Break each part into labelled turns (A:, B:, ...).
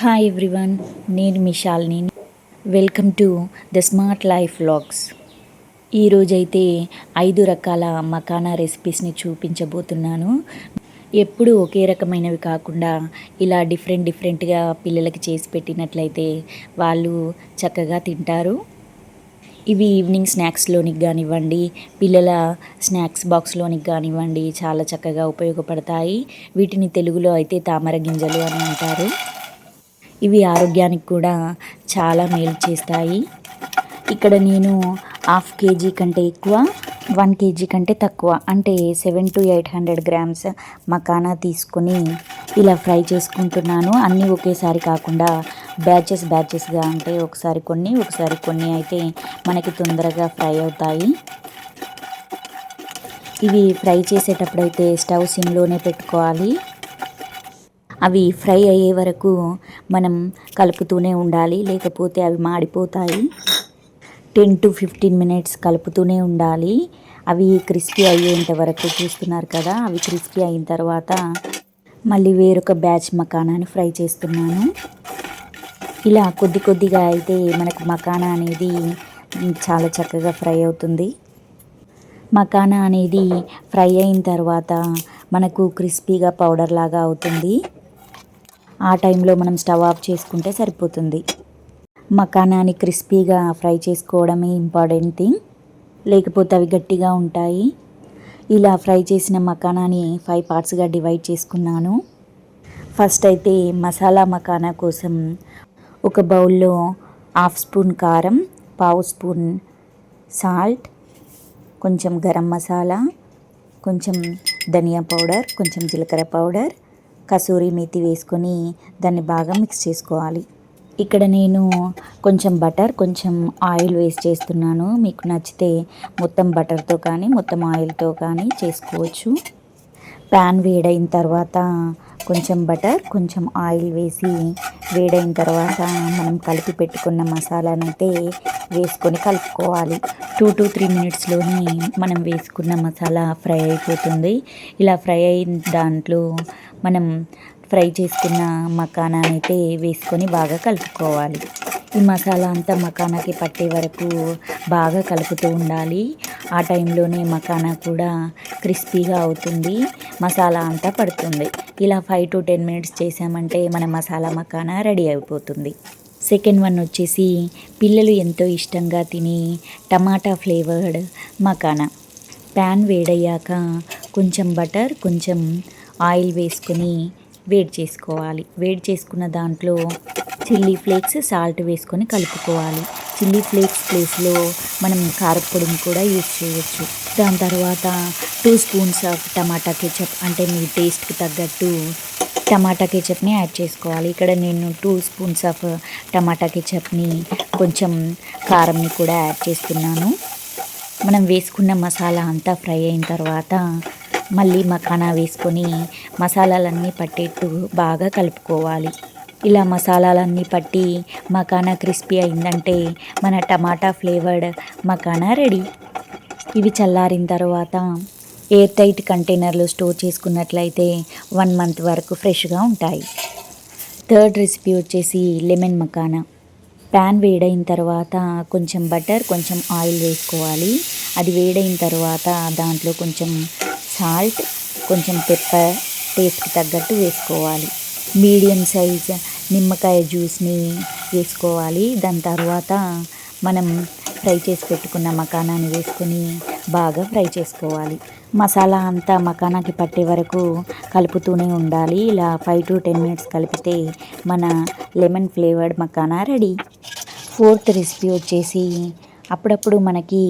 A: Hi everyone నేను మిషాల్ని welcome to the smart life vlogs ఈరోజైతే ఐదు రకాల మకానా రెసిపీస్ని చూపించబోతున్నాను. ఎప్పుడు ఒకే రకమైనవి కాకుండా ఇలా డిఫరెంట్ డిఫరెంట్గా పిల్లలకి చేసి పెట్టినట్లయితే వాళ్ళు చక్కగా తింటారు. ఇవి ఈవినింగ్ స్నాక్స్లోనికి కానివ్వండి పిల్లల స్నాక్స్ బాక్స్లోనికి కానివ్వండి చాలా చక్కగా ఉపయోగపడతాయి. వీటిని తెలుగులో అయితే తామర గింజలు అని అంటారు. ఇవి ఆరోగ్యానికి కూడా చాలా మేలు చేస్తాయి. ఇక్కడ నేను హాఫ్ కేజీ కంటే ఎక్కువ వన్ కేజీ కంటే తక్కువ అంటే seven to eight hundred grams makhana తీసుకొని ఇలా ఫ్రై చేసుకుంటున్నాను. అన్నీ ఒకేసారి కాకుండా బ్యాచెస్ బ్యాచెస్గా అంటే ఒకసారి కొన్ని ఒకసారి కొన్ని అయితే మనకి తొందరగా ఫ్రై అవుతాయి. ఇవి ఫ్రై చేసేటప్పుడు అయితే స్టవ్ సిమ్లోనే పెట్టుకోవాలి. అవి ఫ్రై అయ్యే వరకు మనం కలుపుతూనే ఉండాలి లేకపోతే అవి మాడిపోతాయి. టెన్ టు ఫిఫ్టీన్ మినిట్స్ కలుపుతూనే ఉండాలి. అవి క్రిస్పీ అయ్యేంత వరకు చూస్తున్నారు కదా అవి క్రిస్పీ అయిన తర్వాత మళ్ళీ వేరొక బ్యాచ్ మకానాని ఫ్రై చేస్తున్నాను. ఇలా కొద్ది కొద్దిగా అయితే మనకు మకానా అనేది చాలా చక్కగా ఫ్రై అవుతుంది. మకానా అనేది ఫ్రై అయిన తర్వాత మనకు క్రిస్పీగా పౌడర్ లాగా అవుతుంది. ఆ టైంలో మనం స్టవ్ ఆఫ్ చేసుకుంటే సరిపోతుంది. మకానాన్ని క్రిస్పీగా ఫ్రై చేసుకోవడమే ఇంపార్టెంట్ థింగ్. లేకపోతే అవి గట్టిగా ఉంటాయి. ఇలా ఫ్రై చేసిన మకానాని ఫైవ్ పార్ట్స్గా డివైడ్ చేసుకున్నాను. ఫస్ట్ అయితే మసాలా మకానా కోసం ఒక బౌల్లో హాఫ్ స్పూన్ కారం పావు స్పూన్ సాల్ట్ కొంచెం గరం మసాలా కొంచెం ధనియా పౌడర్ కొంచెం జీలకర్ర పౌడర్ కసూరి మేతి వేసుకొని దాన్ని బాగా మిక్స్ చేసుకోవాలి. ఇక్కడ నేను కొంచెం బటర్ కొంచెం ఆయిల్ వేస్ట్ చేస్తున్నాను. మీకు నచ్చితే మొత్తం బటర్తో కానీ మొత్తం ఆయిల్తో కానీ చేసుకోవచ్చు. ప్యాన్ వేడైన తర్వాత కొంచెం బటర్ కొంచెం ఆయిల్ వేసి వేడైన తర్వాత మనం కలిపి పెట్టుకున్న మసాలానైతే వేసుకొని కలుపుకోవాలి. టూ టు త్రీ మినిట్స్లోనే మనం వేసుకున్న మసాలా ఫ్రై అయిపోతుంది. ఇలా ఫ్రై అయిన దాంట్లో మనం ఫ్రై చేసుకున్న మకానా అయితే వేసుకొని బాగా కలుపుకోవాలి. ఈ మసాలా అంతా మకానాకి పట్టే వరకు బాగా కలుపుతూ ఉండాలి. ఆ టైంలోనే మకానా కూడా క్రిస్పీగా అవుతుంది. మసాలా అంతా పడుతుంది. ఇలా ఫైవ్ టు టెన్ మినిట్స్ చేసామంటే మన మసాలా మకానా రెడీ అయిపోతుంది. సెకండ్ వన్ వచ్చేసి పిల్లలు ఎంతో ఇష్టంగా తిని టమాటా ఫ్లేవర్డ్ మకానా. ప్యాన్ వేడయ్యాక కొంచెం బటర్ కొంచెం ఆయిల్ వేసుకొని వేడి చేసుకోవాలి. వేడి చేసుకున్న దాంట్లో చిల్లీ ఫ్లేక్స్ సాల్ట్ వేసుకొని కలుపుకోవాలి. చిల్లీ ఫ్లేక్స్ ప్లేస్లో మనం కారపొడిని కూడా యూజ్ చేయవచ్చు దాని తర్వాత two spoons of tomato ketchup అంటే మీ టేస్ట్కి తగ్గట్టు టమాటా కెచప్ని యాడ్ చేసుకోవాలి. ఇక్కడ నేను టూ స్పూన్స్ ఆఫ్ టమాటా కెచప్ని కొంచెం కారంని కూడా యాడ్ చేస్తున్నాను. మనం వేసుకున్న మసాలా అంతా ఫ్రై అయిన తర్వాత మళ్ళీ మకానా వేసుకొని మసాలాలన్నీ పట్టేట్టు బాగా కలుపుకోవాలి. ఇలా మసాలాలన్నీ పట్టి మకానా క్రిస్పీ అయిందంటే మన టమాటా ఫ్లేవర్డ్ మకానా రెడీ. ఇవి చల్లారిన తర్వాత ఎయిర్ టైట్ కంటైనర్లో స్టోర్ చేసుకున్నట్లయితే వన్ మంత్ వరకు ఫ్రెష్గా ఉంటాయి. థర్డ్ రెసిపీ వచ్చేసి లెమన్ మకానా ప్యాన్ వేడైన తర్వాత కొంచెం బటర్ కొంచెం ఆయిల్ వేసుకోవాలి. అది వేడైన తర్వాత దాంట్లో కొంచెం సాల్ట్ కొంచెం పెప్పర్ టేస్ట్కి తగ్గట్టు వేసుకోవాలి. మీడియం సైజ్ నిమ్మకాయ జ్యూస్ని వేసుకోవాలి. దాని తర్వాత మనం ఫ్రై చేసి పెట్టుకున్న మకానాన్ని వేసుకొని బాగా ఫ్రై చేసుకోవాలి. మసాలా అంతా మకానాకి పట్టే వరకు కలుపుతూనే ఉండాలి. ఇలా ఫైవ్ టు టెన్ మినిట్స్ కలిపితే మన lemon flavoured makhana ready. Fourth recipe వచ్చేసి అప్పుడప్పుడు మనకి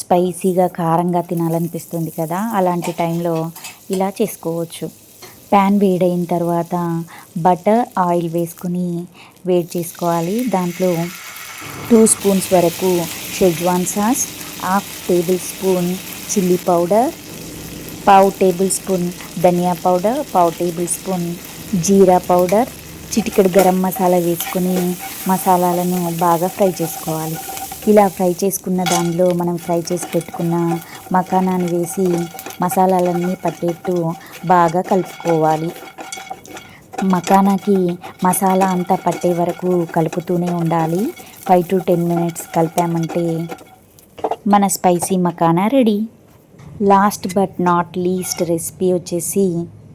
A: స్పైసీగా కారంగా తినాలనిపిస్తుంది కదా. అలాంటి టైంలో ఇలా చేసుకోవచ్చు. ప్యాన్ వేడైన తర్వాత బటర్ ఆయిల్ వేసుకొని వేడి చేసుకోవాలి. దాంట్లో టూ స్పూన్స్ వరకు schezwan sauce half tablespoon chilli powder పావు టేబుల్ స్పూన్ ధనియా పౌడర్ పావు టేబుల్ స్పూన్ జీరా పౌడర్ చిటికెడు గరం మసాలా వేసుకొని మసాలాలను బాగా ఫ్రై చేసుకోవాలి. ఇలా ఫ్రై చేసుకున్న దానిలో మనం ఫ్రై చేసి పెట్టుకున్న మకానాన్ని వేసి మసాలాలన్నీ పట్టేట్టు బాగా కలుపుకోవాలి. మకానాకి మసాలా అంతా పట్టే వరకు కలుపుతూనే ఉండాలి. ఫైవ్ టు టెన్ మినిట్స్ కలిపామంటే మన spicy makhana ready. Last but not least recipe వచ్చేసి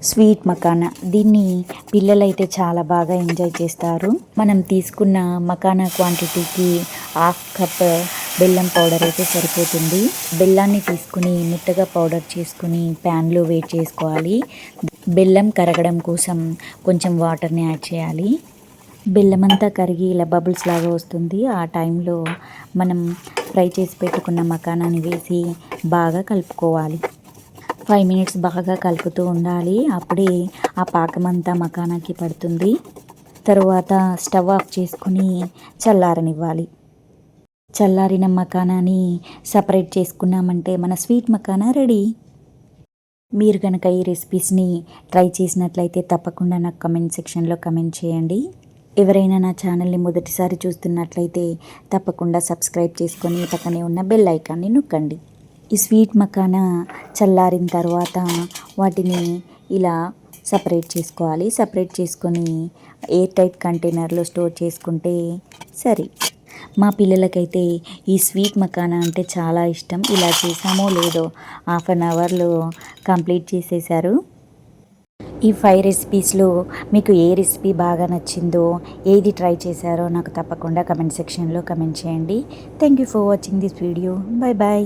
A: స్వీట్ మకానా. దీన్ని పిల్లలైతే చాలా బాగా ఎంజాయ్ చేస్తారు. మనం తీసుకున్న మకానా క్వాంటిటీకి హాఫ్ కప్ బెల్లం పౌడర్ అయితే సరిపోతుంది. బెల్లాన్ని తీసుకుని మెత్తగా పౌడర్ చేసుకుని ప్యాన్లో వేడి చేసుకోవాలి. బెల్లం కరగడం కోసం కొంచెం వాటర్ని యాడ్ చేయాలి. బెల్లం అంతా కరిగి ఇలా బబుల్స్ లాగా వస్తుంది. ఆ టైంలో మనం ఫ్రై చేసి పెట్టుకున్న మకానాన్ని వేసి బాగా కలుపుకోవాలి. ఫైవ్ మినిట్స్ బాగా కలుపుతూ ఉండాలి. అప్పుడే ఆ పాకమంతా మకానాకి పడుతుంది. తరువాత స్టవ్ ఆఫ్ చేసుకుని చల్లారనివ్వాలి. చల్లారిన మకానాని సపరేట్ చేసుకున్నామంటే మన స్వీట్ మకానా రెడీ? మీరు కనుక ఈ రెసిపీస్ని ట్రై చేసినట్లయితే తప్పకుండా నాకు కమెంట్ సెక్షన్లో కమెంట్ చేయండి. ఎవరైనా నా ఛానల్ని మొదటిసారి చూస్తున్నట్లయితే తప్పకుండా సబ్స్క్రైబ్ చేసుకొని పక్కనే ఉన్న బెల్ ఐకాన్ని నొక్కండి. ఈ స్వీట్ మకానా చల్లారిన తర్వాత వాటిని ఇలా సపరేట్ చేసుకోవాలి. సపరేట్ చేసుకొని ఎయిర్ టైట్ కంటైనర్లో స్టోర్ చేసుకుంటే సరే. మా పిల్లలకైతే ఈ స్వీట్ మకానా అంటే చాలా ఇష్టం. ఇలా చేసామో లేదో హాఫ్ అన్ అవర్లో కంప్లీట్ చేసేసారు ఈ ఫైవ్ రెసిపీస్లో మీకు ఏ రెసిపీ బాగా నచ్చిందో ఏది ట్రై చేశారో నాకు తప్పకుండా కమెంట్ సెక్షన్లో కమెంట్ చేయండి. Thank you for watching this video bye bye